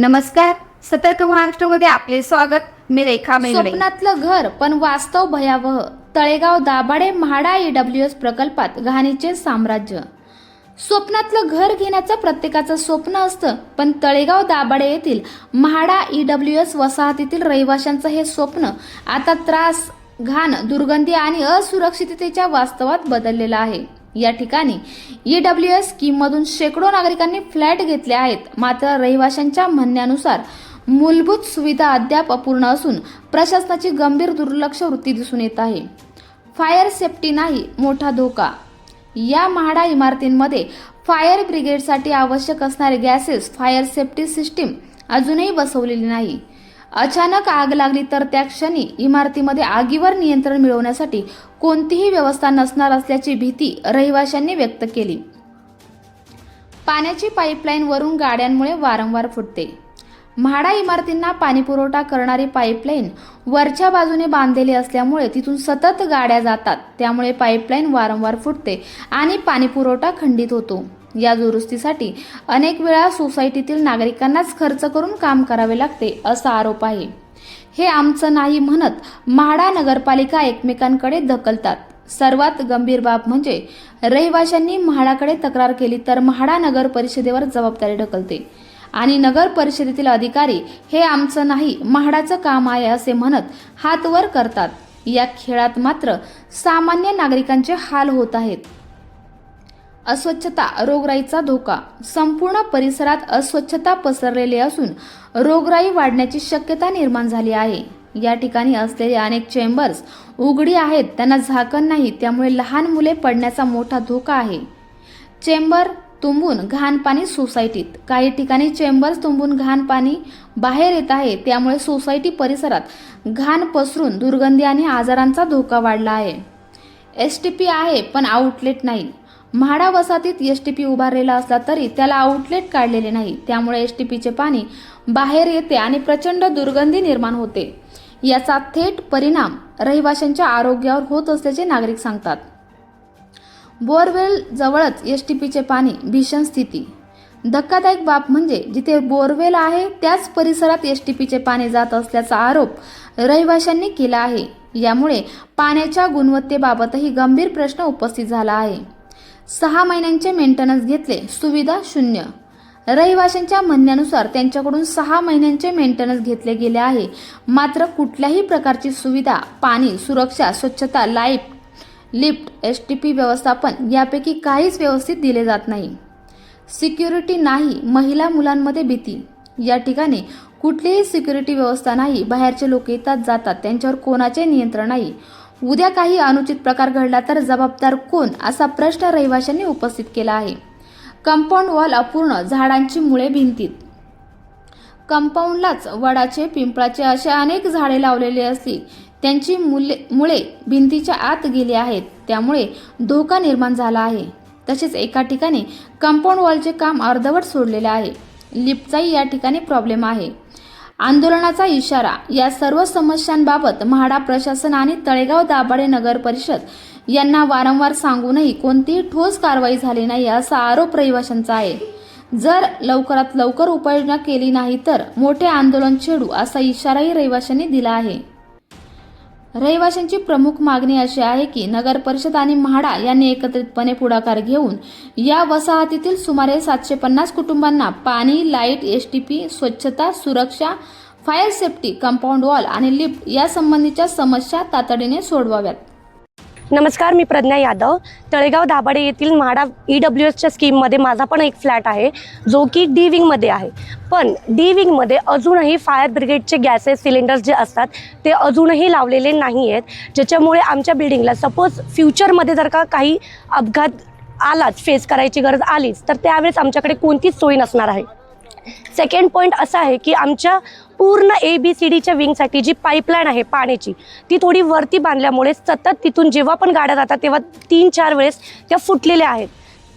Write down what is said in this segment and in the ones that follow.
नमस्कार. सतर्क महाराष्ट्रामध्ये आपले स्वागत. मी रेखा मेगडे स्वप्नातलं घर पण वास्तव भयावह. Talegaon Dabhade MHADA E W S प्रकल्पात घाणीचे साम्राज्य. स्वप्नातलं घर घेण्याचं प्रत्येकाचं स्वप्न असतं पण तळेगाव दाभाडे येथील म्हाडा ईडब्ल्यू एस वसाहतीतील रहिवाशांचं हे स्वप्न आता त्रास घाण दुर्गंधी आणि असुरक्षिततेच्या वास्तवात बदललेलं आहे. या ठिकाणी. ई डब्ल्यू एस स्कीममधून शेकडो नागरिकांनी फ्लॅट घेतले आहेत. मात्र रहिवाशांच्या म्हणण्यानुसार मूलभूत सुविधा अद्याप अपूर्ण असून प्रशासनाची गंभीर दुर्लक्ष वृत्ती दिसून येत आहे. फायर सेफ्टी नाही मोठा धोका. या म्हाडा इमारतींमध्ये फायर ब्रिगेडसाठी आवश्यक असणारे गॅसेस फायर सेफ्टी सिस्टीम अजूनही बसवलेली नाही. अचानक आग लागली तर त्या क्षणी इमारतीमध्ये आगीवर नियंत्रण मिळवण्यासाठी कोणतीही व्यवस्था नसणार असल्याची भीती रहिवाशांनी व्यक्त केली. पाण्याची पाईपलाईन वरून गाड्यांमुळे वारंवार फुटते. म्हाडा इमारतींना पाणीपुरवठा करणारी पाईपलाईन वरच्या बाजूने बांधलेली असल्यामुळे तिथून सतत गाड्या जातात. त्यामुळे पाईपलाईन वारंवार फुटते आणि पाणीपुरवठा खंडित होतो. या दुरुस्तीसाठी अनेक वेळा सोसायटीतील नागरिकांनाच खर्च करून काम करावे लागते असा आरोप आहे. हे आमचं नाही म्हणत म्हाडा नगरपालिका एकमेकांकडे ढकलतात. सर्वात गंभीर बाब म्हणजे रहिवाशांनी म्हाडाकडे तक्रार केली तर म्हाडा नगर परिषदेवर जबाबदारी ढकलते. आणि नगर परिषदेतील अधिकारी हे आमचं नाही म्हाडाचं काम आहे असे म्हणत हात वर करतात. या खेळात मात्र सामान्य नागरिकांचे हाल होत आहेत. अस्वच्छता रोगराईचा धोका. संपूर्ण परिसरात अस्वच्छता पसरलेली असून रोगराई वाढण्याची शक्यता निर्माण झाली आहे. या ठिकाणी असलेले अनेक चेंबर्स उघडी आहेत त्यांना झाकण नाही त्यामुळे लहान मुले पडण्याचा मोठा धोका आहे. चेंबर तुंबून घाण पाणी सोसायटीत. काही ठिकाणी चेंबर्स तुंबून घाण पाणी बाहेर येत आहे त्यामुळे सोसायटी परिसरात घाण पसरून दुर्गंधी आणि आजारांचा धोका वाढला आहे. एस टी पी आहे पण आउटलेट नाही. म्हाडा वसाहतीत एस टी पी उभारलेला असला तरी त्याला आउटलेट काढलेले नाही. त्यामुळे एस टी पीचे पाणी बाहेर येते आणि प्रचंड दुर्गंधी निर्माण होते. याचा थेट परिणाम रहिवाशांच्या आरोग्यावर होत असल्याचे नागरिक सांगतात. बोरवेल जवळच एस टी पीचे पाणी भीषण स्थिती. धक्कादायक बाब म्हणजे जिथे बोरवेल आहे त्याच परिसरात एस टी पीचे पाणी जात असल्याचा आरोप रहिवाशांनी केला आहे. यामुळे पाण्याच्या गुणवत्तेबाबतही गंभीर प्रश्न उपस्थित झाला आहे. सहा महिन्यांचे मेंटेनन्स घेतले. सुविधा शून्य. रहिवाशांच्या म्हणण्यानुसार त्यांच्याकडून सहा महिन्यांचे मेंटेनन्स घेतले गेले आहे. मात्र कुठल्याही प्रकारची सुविधा पाणी सुरक्षा स्वच्छता light lift S T P व्यवस्थापन यापैकी काहीच व्यवस्थित दिले जात नाही. सिक्युरिटी नाही महिला मुलांमध्ये भीती. या ठिकाणी कुठलीही सिक्युरिटी व्यवस्था नाही. बाहेरचे लोक येतात जातात. त्यांच्यावर कोणाचे नियंत्रण नाही. उद्या काही अनुचित प्रकार घडला तर जबाबदार कोण असा प्रश्न रहिवाशांनी उपस्थित केला आहे. कंपाऊंड वॉल अपूर्ण झाडांची मुळे भिंतीत. कंपाऊंडलाच वडाचे पिंपळाचे असे अनेक झाडे लावलेली असली त्यांची मुले मुळे भिंतीच्या आत गेली आहेत त्यामुळे धोका निर्माण झाला आहे. तसेच एका ठिकाणी कंपाऊंड वॉलचे काम अर्धवट सोडलेले आहे. लिफ्टचाही या ठिकाणी प्रॉब्लेम आहे. आंदोलनाचा इशारा. या सर्व समस्यांबाबत म्हाडा प्रशासन आणि तळेगाव दाभाडे नगर परिषद यांना वारंवार सांगूनही कोणतीही ठोस कारवाई झाली नाही असा आरोप रहिवाशांचा आहे. जर लवकरात लवकर उपाययोजना केली नाही तर मोठे आंदोलन छेडू असा इशाराही रहिवाशांनी दिला आहे. रहिवाशांची प्रमुख मागणी अशी आहे की नगर परिषद आणि म्हाडा यांनी एकत्रितपणे पुढाकार घेऊन या वसाहतीतील सुमारे सातशे पन्नास कुटुंबांना पाणी लाइट एस टी पी स्वच्छता सुरक्षा फायर सेफ्टी कंपाऊंड वॉल आणि लिफ्ट या संबंधीच्या समस्या तातडीने सोडवाव्यात. नमस्कार मी प्रज्ञा यादव. तळेगाव दाभाडे येथील म्हाडा ई डब्ल्यू एसच्या स्कीममध्ये माझा पण एक फ्लॅट आहे जो की डी विंगमध्ये आहे. पण डी विंगमध्ये अजूनही फायर ब्रिगेडचे गॅसेस सिलेंडर्स जे असतात ते अजूनही लावलेले नाही आहेत ज्याच्यामुळे आमच्या बिल्डिंगला सपोज फ्युचरमध्ये जर का काही अपघात आलाच फेस करायची गरज आलीच तर त्यावेळेस आमच्याकडे कोणतीच सोय नसणार आहे. सेकंड पॉईंट असा आहे की आमच्या पूर्ण ए बी सी डीच्या विंगसाठी जी पाईपलाईन आहे पाण्याची ती थोडी वरती बांधल्यामुळे सतत तिथून जेव्हा पण गाड्या जातात तेव्हा तीन चार वेळेस त्या फुटलेल्या आहेत.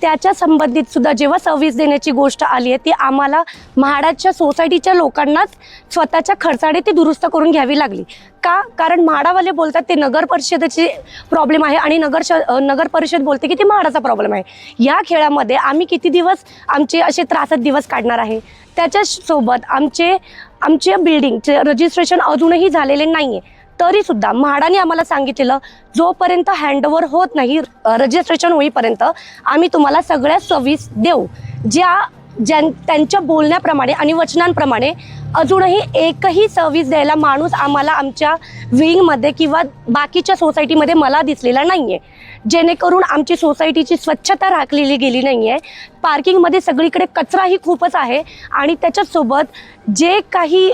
त्याच्या संबंधित सुद्धा जेव्हा सर्व्हिस देण्याची गोष्ट आली आहे ती आम्हाला म्हाडाच्या सोसायटीच्या लोकांनाच स्वतःच्या खर्चाने ती दुरुस्त करून घ्यावी लागली. का? कारण म्हाडावाले बोलतात ते नगर परिषदेचे प्रॉब्लेम आहे आणि नगर श नगर परिषद बोलते की ते म्हाडाचा प्रॉब्लेम आहे. या खेळामध्ये आम्ही किती दिवस आमचे असे त्रासात दिवस काढणार आहे? त्याच्यासोबत आमचे आमच्या बिल्डिंगचे रजिस्ट्रेशन अजूनही झालेले नाही आहे तरीसुद्धा म्हाडाने आम्हाला सांगितलेलं जोपर्यंत हँडओव्हर होत नाही रजिस्ट्रेशन होईपर्यंत आम्ही तुम्हाला सगळ्या सर्व्हिस देऊ. ज्या ज्यां त्यांच्या बोलण्याप्रमाणे आणि वचनांप्रमाणे अजूनही एकही सर्व्हिस द्यायला माणूस आम्हाला आमच्या विंगमध्ये किंवा बाकीच्या सोसायटीमध्ये मला दिसलेला नाही आहे जेणेकरून आमची सोसायटीची स्वच्छता राखलेली गेली नाही आहे पार्किंगमध्ये सगळीकडे कचराही खूपच आहे आणि त्याच्यासोबत जे काही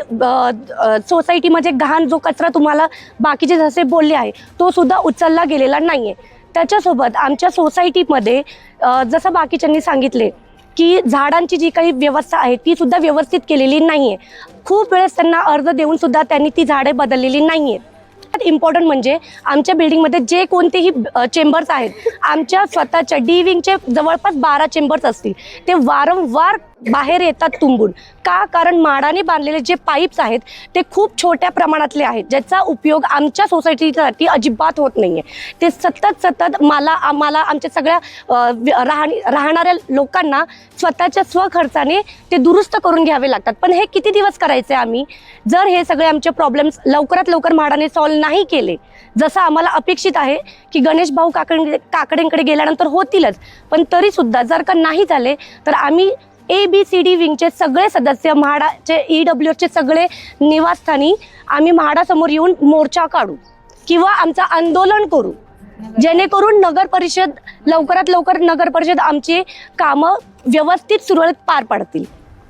सोसायटीमध्ये घाण जो कचरा तुम्हाला बाकीचे जसे बोलले आहे तो सुद्धा उचलला गेलेला नाही आहे त्याच्यासोबत आमच्या सोसायटीमध्ये जसं बाकीच्यांनी सांगितले की झाडांची जी काही व्यवस्था आहे ती सुद्धा व्यवस्थित केलेली नाही आहे खूप वेळेस त्यांना अर्ज देऊन सुद्धा त्यांनी ती झाडे बदललेली नाही आहेत इम्पॉर्टंट म्हणजे आमच्या बिल्डिंगमध्ये जे कोणतेही चेंबर्स आहेत आमच्या स्वतःच्या डी विंगचे जवळपास बारा चेंबर्स असतील. ते वारंवार बाहेर येतात तुंबून. का? कारण माडाने बांधलेले जे पाईप्स आहेत ते खूप छोट्या प्रमाणातले आहेत ज्याचा उपयोग आमच्या सोसायटीसाठी अजिबात होत नाही आहे ते सतत सतत मला आम्हाला आमच्या सगळ्या राहणी राहणाऱ्या लोकांना स्वतःच्या स्वखर्चाने ते दुरुस्त करून घ्यावे लागतात. पण हे किती दिवस करायचे आम्ही? जर हे सगळे आमचे प्रॉब्लेम्स लवकरात लवकर म्हाडाने सॉल्व्ह नाही केले जसं आम्हाला अपेक्षित आहे की गणेश भाऊ काकडे काकडेंकडे गेल्यानंतर होतीलच पण तरीसुद्धा जर का नाही झाले तर आम्ही ए बी सी डी विंगचे सगळे सदस्य म्हाडाचे ई डब्ल्यूचे सगळे निवासस्थानी आम्ही म्हाडासमोर येऊन मोर्चा काढू किंवा आमचं आंदोलन करू. जेणेकरून नगर परिषद लवकरात लवकर नगर परिषद आमची कामं व्यवस्थित सुरळीत पार पाडतील.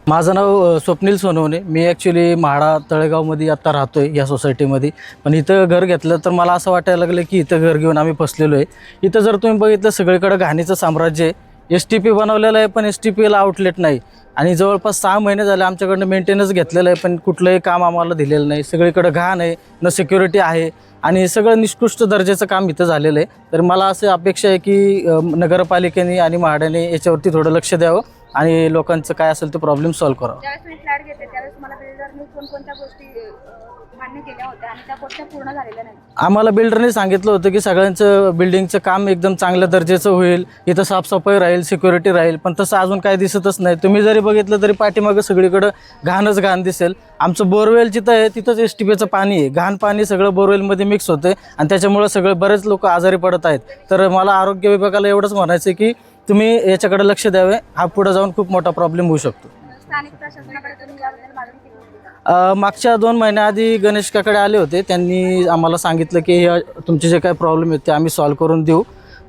माझं नाव स्वप्नील सोनवणे. मी ॲक्च्युली म्हाडा तळेगावमध्ये आत्ता राहतो आहे या सोसायटीमध्ये पण इथं घर घेतलं तर मला असं वाटायला लागलं की इथं घर घेऊन आम्ही फसलेलो आहे. इथं जर तुम्ही बघितलं सगळीकडं घाणीचं साम्राज्य आहे. एस टी पी बनवलेलं आहे पण एस टी पीला आउटलेट नाही. आणि जवळपास सहा महिने झाले आमच्याकडनं मेंटेनन्स घेतलेलं आहे पण कुठलंही काम आम्हाला दिलेलं नाही. सगळीकडं घाण आहे न सिक्युरिटी आहे. आणि सगळं निष्कृष्ट दर्जाचं काम इथं झालेलं आहे. तर मला असं अपेक्षा आहे की नगरपालिकेने आणि म्हाड्याने याच्यावरती थोडं लक्ष द्यावं आणि लोकांचं काय असेल ते प्रॉब्लेम सॉल्व्ह करावं. मान्य केल्या होत्या आणि त्या कोणत्या पूर्ण झालेल्या नाही आम्हाला बिल्डरने सांगितलं होतं की सगळ्यांचं बिल्डिंगचं काम एकदम चांगल्या दर्जाचं होईल इथं साफसफाई राहील सिक्युरिटी राहील पण तसं अजून काही दिसतच नाही. तुम्ही जरी बघितलं तरी पाठीमागं सगळीकडं घाणच घाण दिसेल. आमचं बोरवेल जिथं आहे तिथंच एस टी पीचं पाणी आहे. घाण पाणी सगळं बोरवेलमध्ये मिक्स होतं आणि त्याच्यामुळं सगळे बरेच लोक आजारी पडत आहेत. तर मला आरोग्य विभागाला एवढंच म्हणायचं की तुम्ही याच्याकडे लक्ष द्यावे. हा पुढे जाऊन खूप मोठा प्रॉब्लेम होऊ शकतो. स्थानिक प्रशासनाकडे तुम्ही याबद्दल मागणी मागच्या दोन महिन्याआधी गणेश काकडे आले होते. त्यांनी आम्हाला सांगितलं की हे तुमचे जे काही प्रॉब्लेम आहेत ते आम्ही सॉल्व्ह करून देऊ.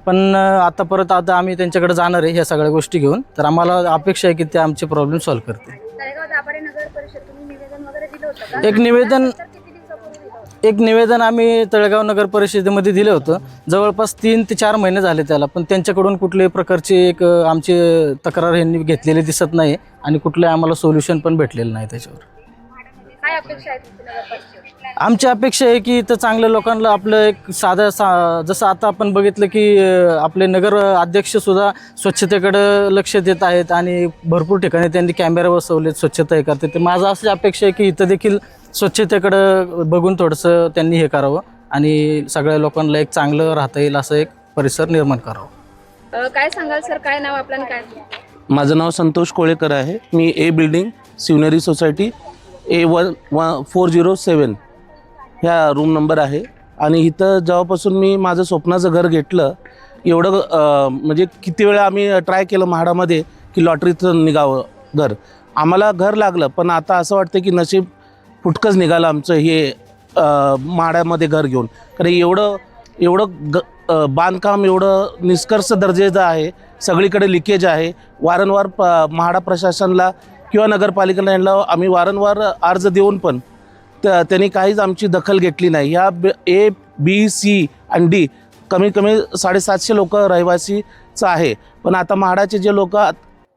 पण आता परत आता आम्ही त्यांच्याकडे जाणार आहे ह्या सगळ्या गोष्टी घेऊन. तर आम्हाला अपेक्षा आहे की ते आमचे प्रॉब्लेम सॉल्व्ह करतील. तळेगाव दाभाडे नगर परिषद तुम्ही निवेदन वगैरे दिलं होतं का? एक निवेदन एक निवेदन आम्ही तळेगाव नगर परिषदेमध्ये दिलं होतं. जवळपास तीन ते चार महिने झाले त्याला पण त्यांच्याकडून कुठल्याही प्रकारची एक आमची तक्रार यांनी घेतलेली दिसत नाही आणि कुठलंही आम्हाला सोल्युशन पण भेटलेलं नाही त्याच्यावर. काय अपेक्षा आहे तुमची आमची अपेक्षा आहे की इथं चांगल्या लोकांना आपलं एक साध्या सा जसं आता आपण बघितलं की अं, आपले नगर अध्यक्षसुद्धा स्वच्छतेकडं लक्ष देत आहेत आणि भरपूर ठिकाणी त्यांनी कॅमेरा बसवलेत स्वच्छता हे करते तर माझं अशी अपेक्षा आहे की इथं देखील स्वच्छतेकडं बघून थोडंसं त्यांनी हे करावं आणि सगळ्या लोकांना एक चांगलं राहता येईल असं एक परिसर निर्माण करावं. अं, काय सांगाल सर? काय नाव आपलं आणि काय? माझं नाव संतोष कोळेकर आहे. मी A building Shivneri society A one one four zero seven ह्या रूम नंबर आहे. आणि इथं जेव्हापासून मी माझं स्वप्नाचं घर घेतलं एवढं म्हणजे किती वेळा आम्ही ट्राय केलं म्हाडामध्ये की लॉटरीचं निघावं घर. आम्हाला घर लागलं पण आता असं वाटतं की नशीब फुटकंच निघालं आमचं हे म्हाड्यामध्ये म्हाडामध्ये घर घेऊन. कारण एवढं एवढं ग बांधकाम एवढं निष्कर्ष दर्जेचं आहे. सगळीकडे लिकेज आहे. वारंवार प म्हाडा प्रशासनला किंवा नगरपालिकेला यांना आम्ही वारंवार अर्ज देऊन पण त्या त्यांनी काहीच आमची दखल घेतली नाही. या ए बी सी आणि डी कमीत कमी साडेसातशे लोक रहिवासीचं आहे. पण आता म्हाडाचे जे लोक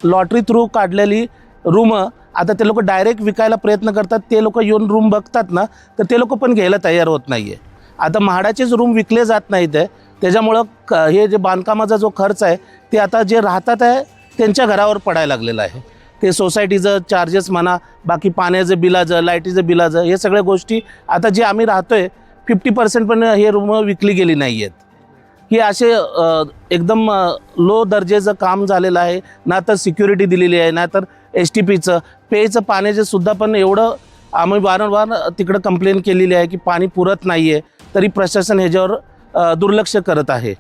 लॉटरी थ्रू काढलेली रूम आता ते लोक डायरेक्ट विकायला प्रयत्न करतात. ते लोक येऊन रूम बघतात ना तर ते लोक पण घ्यायला तयार होत नाही आहे आता म्हाडाचेच रूम विकले जात नाहीत आहे. त्याच्यामुळं क हे जे बांधकामाचा जो खर्च आहे ते आता जे राहतात आहे त्यांच्या घरावर पडायला लागलेलं आहे. ते सोसायटीचं चार्जेस म्हणा बाकी पाण्याचं बिलाचं लाईटीचं बिलाचं हे सगळ्या गोष्टी आता जे आम्ही राहतो आहे फिफ्टी पर्सेंट पण हे रूम विकली गेली नाही आहेत हे असे एकदम लो दर्जेचं काम झालेलं आहे. ना तर सिक्युरिटी दिलेली आहे ना तर एस टी पीचं पेचं पाण्याचं सुद्धा पण एवढं आम्ही वारंवार तिकडं कंप्लेन केलेली आहे की पाणी पुरत नाही आहे तरी प्रशासन ह्याच्यावर दुर्लक्ष करत आहे.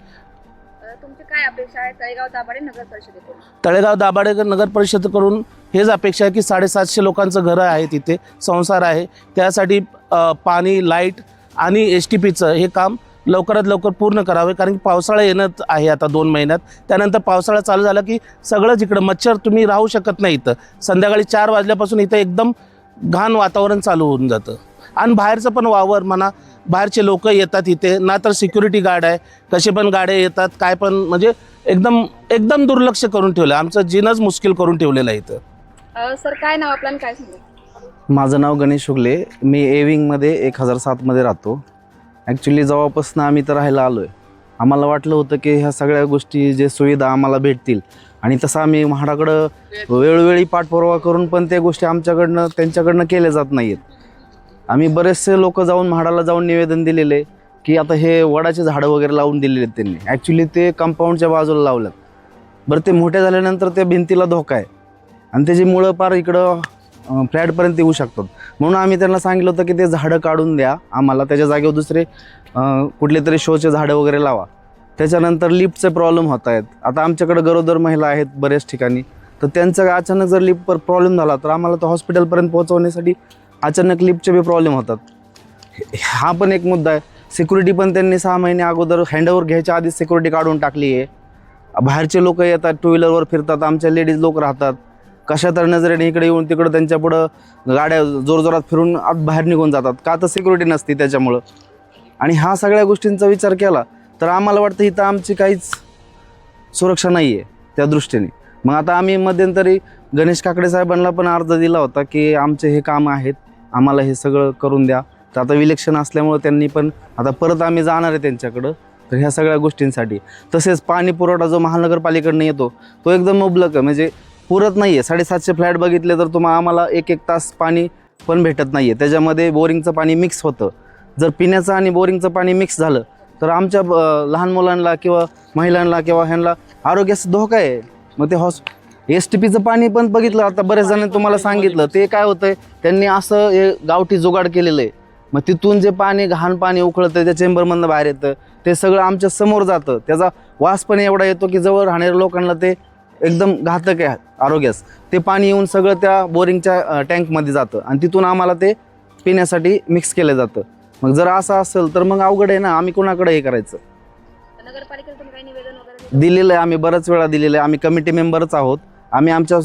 काय अपेक्षा आहे तळेगाव दाभाडे नगर परिषदेकडून? तळेगाव दाभाडेकर नगर परिषदेकडून हेच अपेक्षा आहे की साडेसातशे लोकांचं घरं आहे तिथे संसार आहे. त्यासाठी अ, पाणी लाइट आणि एस टी पीचं हे काम लवकरात लवकर पूर्ण करावे कारण की पावसाळा येणं आहे आता दोन महिन्यात. त्यानंतर पावसाळा चालू झाला की सगळंच इकडं मच्छर तुम्ही राहू शकत नाही इथं. संध्याकाळी चार वाजल्यापासून इथं एकदम घाण वातावरण चालू होऊन जातं. आणि बाहेरचं पण वावर म्हणा बाहेरचे लोक येतात इथे. ना तर सिक्युरिटी गार्ड आहे. कसे पण गाड्या येतात काय पण म्हणजे एकदम एकदम दुर्लक्ष करून ठेवलं. आमचं जीनच मुश्किल करून ठेवलेलं आहे इथं. अ, सर काय नाव आपल्याला काय सांगू? माझं नाव गणेश शुक्ले. मी ए विंगमध्ये एक हजार सातमध्ये राहतो. ॲक्च्युली जेव्हापासून आम्ही तर राहायला आलो आहे आम्हाला वाटलं होतं की ह्या सगळ्या गोष्टी जे सुविधा आम्हाला भेटतील. आणि तसं आम्ही म्हाडाकडं वेळोवेळी पाठपुरावा करून पण त्या गोष्टी आमच्याकडनं त्यांच्याकडनं केल्या जात नाही आहेत आम्ही बरेचसे लोक जाऊन म्हाडाला जाऊन निवेदन दिलेले आहे की आता हे वडाचे झाडं वगैरे लावून दिलेले आहेत त्यांनी. ॲक्च्युली ते कंपाऊंडच्या बाजूला लावलं बरं ते मोठे झाल्यानंतर त्या भिंतीला धोका आहे. आणि त्याची मुळं पार इकडं फ्लॅटपर्यंत येऊ शकतात. म्हणून आम्ही त्यांना सांगितलं होतं की ते झाडं काढून द्या आम्हाला. त्याच्या जागेवर दुसरे कुठले तरी शोचे झाडं वगैरे लावा. त्याच्यानंतर लिफ्टचे प्रॉब्लेम होत आहेत. आता आमच्याकडे गरोदर महिला आहेत बऱ्याच ठिकाणी. तर त्यांचा अचानक जर लिफ्ट प्रॉब्लेम झाला तर आम्हाला तो हॉस्पिटलपर्यंत पोहोचवण्यासाठी अचानक लिफ्टचे बी प्रॉब्लेम होतात. हा पण एक मुद्दा आहे. सिक्युरिटी पण त्यांनी सहा महिने अगोदर हँडओवर घ्यायच्या आधीच सिक्युरिटी काढून टाकली आहे बाहेरचे लोक येतात टू व्हीलरवर फिरतात आमच्या लेडीज लोक राहतात. कशा तर नजरेने इकडे येऊन तिकडं त्यांच्या पुढं गाड्या जोरजोरात फिरून आत बाहेर निघून जातात. का तर सिक्युरिटी नसते त्याच्यामुळं. आणि ह्या सगळ्या गोष्टींचा विचार केला तर आम्हाला वाटतं इथं आमची काहीच सुरक्षा नाही आहे त्या दृष्टीने. मग आता आम्ही मध्यंतरी गणेश काकडे साहेबांना पण अर्ज दिला होता की आमचे हे काम आहेत. आम्हाला हे सगळं करून द्या. तर आता इलेक्शन असल्यामुळं त्यांनी पण आता परत आम्ही जाणार आहे त्यांच्याकडं. तर ह्या सगळ्या गोष्टींसाठी. तसेच पाणी पुरवठा जो महानगरपालिकेकडनं येतो तो एकदम मुबलक आहे. म्हणजे पुरत नाही आहे साडेसातशे फ्लॅट बघितले तर तुम्हाला आम्हाला एक एक तास पाणी पण भेटत नाही आहे त्याच्यामध्ये बोरिंगचं पाणी मिक्स होतं. जर पिण्याचं आणि बोरिंगचं पाणी मिक्स झालं तर आमच्या लहान मुलांना किंवा महिलांना किंवा ह्यांना आरोग्याचा धोका आहे. मग ते हॉस एस टी पीचं पाणी पण बघितलं आता बरेच जणांनी तुम्हाला सांगितलं. ते काय होतंय त्यांनी असं हे गावठी जुगाड केलेलं आहे. मग तिथून जे पाणी घाण पाणी उकळतं त्या चेंबरमधनं बाहेर येतं ते सगळं आमच्यासमोर जातं. त्याचा वास पण एवढा येतो की जवळ राहणाऱ्या लोकांना ते एकदम घातक आहे आरोग्यास. ते पाणी येऊन सगळं त्या बोरिंगच्या टँकमध्ये जातं आणि तिथून आम्हाला ते पिण्यासाठी मिक्स केलं जातं. मग जर असं असेल तर मग अवघड आहे ना आम्ही कोणाकडे हे करायचं? दिलेलं आहे आम्ही बऱ्याच वेळा दिलेलं आहे. आम्ही कमिटी मेंबरच आहोत. आम्ही आमच्या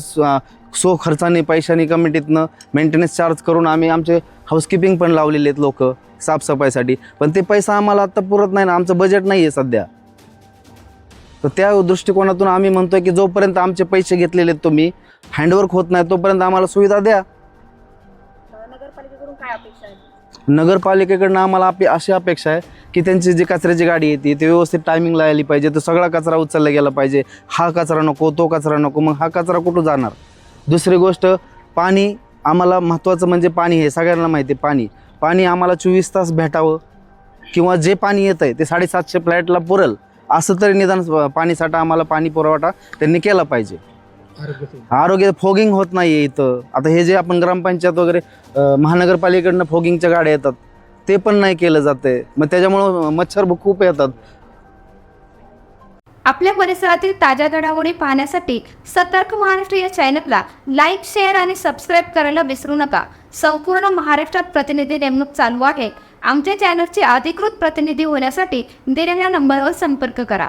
सो खर्चाने पैशाने कमिटीतनं मेंटेनन्स चार्ज करून आम्ही आमचे हाऊसकीपिंग पण लावलेले आहेत लोक साफसफाईसाठी. पण ते पैसा आम्हाला आत्ता पुरत नाही ना आमचं बजेट नाही आहे सध्या. तर त्या दृष्टिकोनातून आम्ही म्हणतोय की जोपर्यंत आमचे पैसे घेतलेले आहेत तुम्ही हँडवर्क होत नाही तोपर्यंत आम्हाला सुविधा द्या. नगरपालिकेकडून काय अपेक्षा आहे? नगरपालिकेकडनं आम्हाला आपली अशी अपेक्षा आहे की त्यांची जी कचऱ्याची गाडी येते ते व्यवस्थित टायमिंगला आली पाहिजे. तर सगळा कचरा उचलला गेला पाहिजे. हा कचरा नको तो कचरा नको. मग हा कचरा कुठं जाणार? दुसरी गोष्ट पाणी आम्हाला महत्त्वाचं म्हणजे पाणी हे सगळ्यांना माहिती आहे पाणी. पाणी आम्हाला चोवीस तास भेटावं किंवा जे पाणी येतं आहे ते साडेसातशे फ्लॅटला पुरल. असं तरी निदान पाणीसाठा आम्हाला पाणी पुरवठा त्यांनी केला पाहिजे. आरोग्य फोगिंग होत नाही आहे इथं. आता हे जे आपण ग्रामपंचायत वगैरे महानगरपालिकेकडनं फोगिंगच्या गाड्या येतात ते पण नाही केलं जाते मग त्याच्यामुळं मच्छर खूप येतात. आपल्या परिसरातील ताज्या घडामोडी पाहण्यासाठी सतर्क महाराष्ट्र या चॅनलला लाईक शेअर आणि सबस्क्राईब करायला विसरू नका. संपूर्ण महाराष्ट्रात प्रतिनिधी नेमणूक चालू आहे. आमच्या चॅनलचे अधिकृत प्रतिनिधी होण्यासाठी दिलेल्या नंबरवर संपर्क करा.